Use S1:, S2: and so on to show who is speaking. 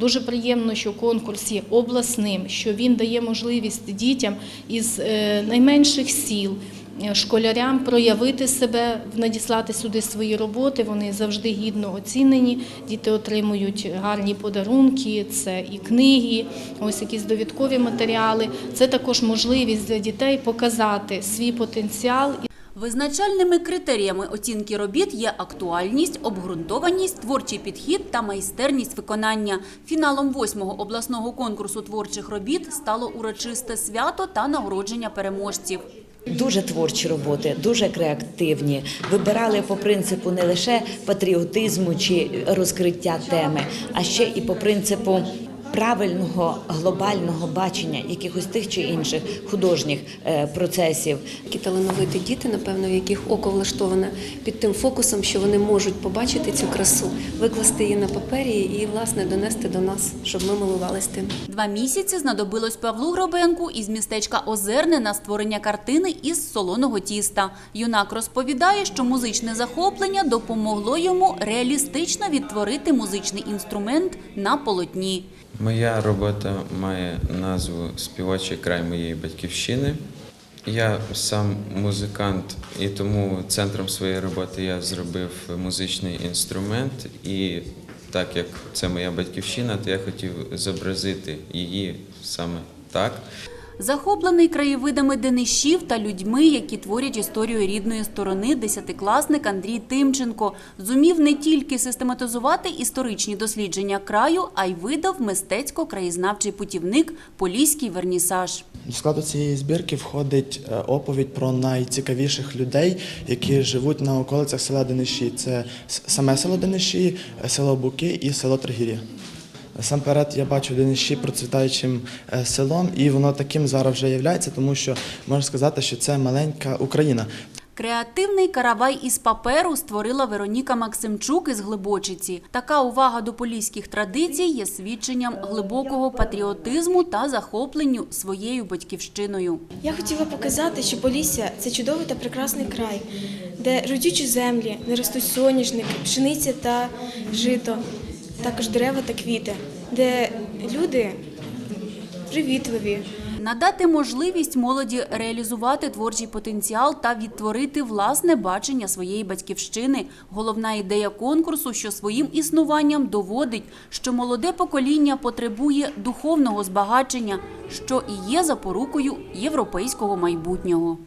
S1: Дуже приємно, що конкурс є обласним, що він дає можливість дітям із е, найменших сіл. е, Школярям проявити себе, надіслати сюди свої роботи. Вони завжди гідно оцінені. Діти отримують гарні подарунки, це і книги, ось якісь довідкові матеріали. Це також можливість для дітей показати свій потенціал
S2: Визначальними критеріями оцінки робіт є актуальність, обґрунтованість, творчий підхід та майстерність виконання. Фіналом восьмого обласного конкурсу творчих робіт стало урочисте свято та нагородження переможців.
S3: Дуже творчі роботи, дуже креативні. Вибирали по принципу не лише патріотизму чи розкриття теми, а ще і по принципу правильного глобального бачення якихось тих чи інших художніх е, процесів.
S4: Такі талановиті діти, напевно, в яких око влаштоване під тим фокусом, що вони можуть побачити цю красу, викласти її на папері і, власне, донести до нас, щоб ми милувалися тим.
S2: Два місяці знадобилось Павлу Гробенку із містечка Озерне на створення картини із солоного тіста. Юнак розповідає, що музичне захоплення допомогло йому реалістично відтворити музичний інструмент на полотні.
S5: Моя робота має назву Співочий край моєї батьківщини. Я сам музикант, і тому центром своєї роботи я зробив музичний інструмент. І так як це моя батьківщина, то я хотів зобразити її саме так.
S2: Захоплений краєвидами Денишів та людьми, які творять історію рідної сторони, десятикласник Андрій Тимченко зумів не тільки систематизувати історичні дослідження краю, а й видав мистецько-краєзнавчий путівник Поліський вернісаж.
S6: До складу цієї збірки входить е, оповідь про найцікавіших людей, які живуть на околицях села Дениші. Це саме село Дениші, е, село Буки і село Тригір'я. Насамперед я бачу Дениші процвітаючим е, селом, і воно таким зараз вже є, тому що можна сказати, що це маленька Україна.
S2: Креативний каравай із паперу створила Вероніка Максимчук із Глибочиці. Така увага до поліських традицій є свідченням глибокого патріотизму та захопленню своєю батьківщиною.
S7: Я хотіла показати, що Полісся це чудовий та прекрасний край, де родючі землі, де ростуть соняшники, пшениця та жито, також дерева та квіти, де люди привітливі,
S2: Надати можливість молоді реалізувати творчий потенціал та відтворити власне бачення своєї батьківщини. Головна ідея конкурсу, що своїм існуванням доводить, що молоде покоління потребує духовного збагачення, що і є запорукою європейського майбутнього.